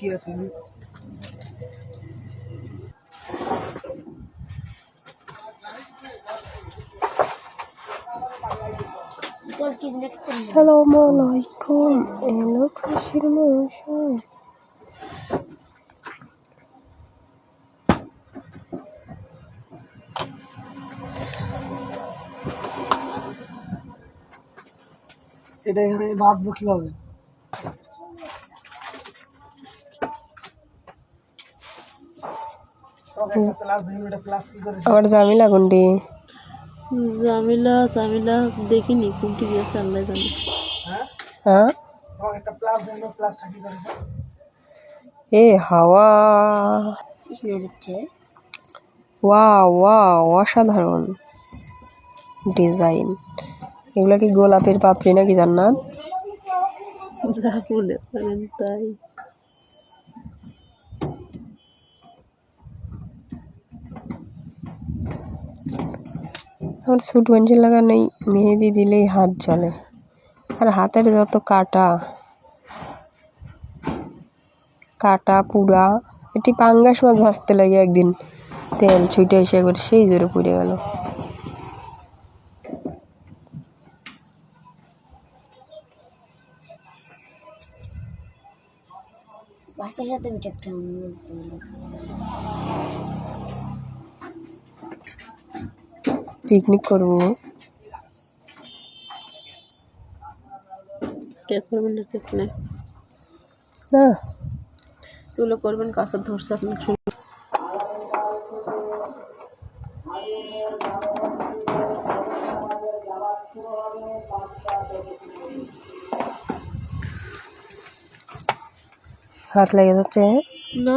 কি আছে? আসসালামু আলাইকুম এলো খুশির মৌসুম এটা এখানে বাঁধবো কীভাবে? আমার জামিলা গুন্ডি জামিলা জামিলা দেখিনি কোনটি গেছে আল্লাহ জানে। হ্যাঁ? হ্যাঁ? এ হাওয়া। ওয়া ওয়া অসাধারণ। ডিজাইন। এগুলা কি গোলাপের পাপড়ি নাকি জান্নাত? যা করেন তাই। আমার স্যুট পেন্সিল লাগা নেই মেহেদি দিলেই হাত চলে আর হাতের যত কাটা কাটা, পুরা, এটি পাঙ্গাস মাছ ভাজতে লাগে একদিন। তেল ছুটে এসে করে সেই জোরে পুড়ে গেল। সাথে পিকনিক করব। কে করবেন না কে না। না তুলো করবেন কাছে ধরছে আপনার শুনে। হাত লেগে যাচ্ছে। না।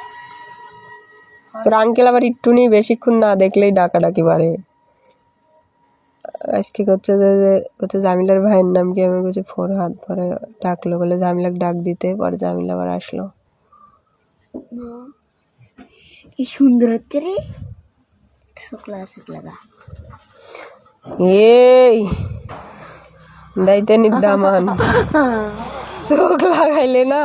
তোর আঙ্কেল আবার একটু নিয়ে বেশিক্ষণ না দেখলেই ডাকাডাকি পারে আজকে করছে যে করছে জামিলার ভাইয়ের নাম কি আমি করছি ফোর হাত পরে ডাকলো বলে জামিলাকে ডাক দিতে পরে জামিলা আবার আসলো। কি সুন্দর হচ্ছে রে। শুক্লা শুক্লা গা এই দাইতে নিদামান চোখ লাগাইলে না?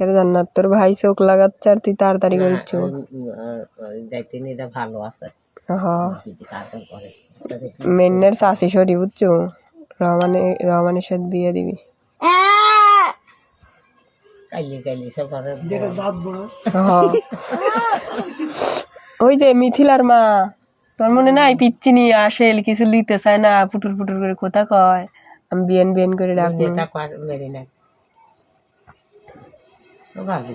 কেন জান্নাত। তোর ভাই চোখ লাগাচ্ছে আর তুই তাড়াতাড়ি করছ দেখতেন এটা ভালো আছে। যদি কাজও করে। মেন্নের শাশি সরি বুঝছ? রহমানে রহমানের সাথে বিয়ে দিবি। করে। ওই যে মিথিলার মা তোর মনে নাই পিচ্ছি নিয়ে আসে কিছু লিতে চায় না পুটুর পুটুর করে কোথা কয়? আমি বিয়েন বিয়েন করে ডাকবো। ভাবি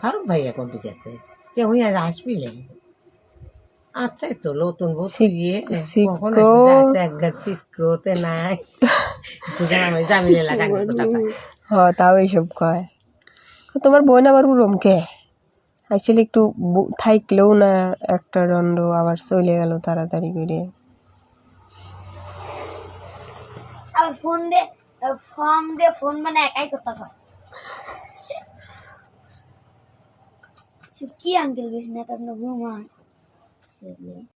ফারুক ভাই এখন ঠিক আছে। কে হই আজ আসবিলে আচ্ছা তো নতুন। একবার শিক্ষতে নাই। জামিলে লাগানি কথা পাই হ তাও এইসব কয়। তোমার বোন আবার উরম কে? অ্যাকচুয়ালি একটু থাকলেও না একটা দণ্ড আবার চলে গেল তাড়াতাড়ি করে। আবার ফোন দে ফর্ম দিয়ে ফোন মানে একাই করতে হয় কি আঙ্কেল বেশ না তার ঘুমা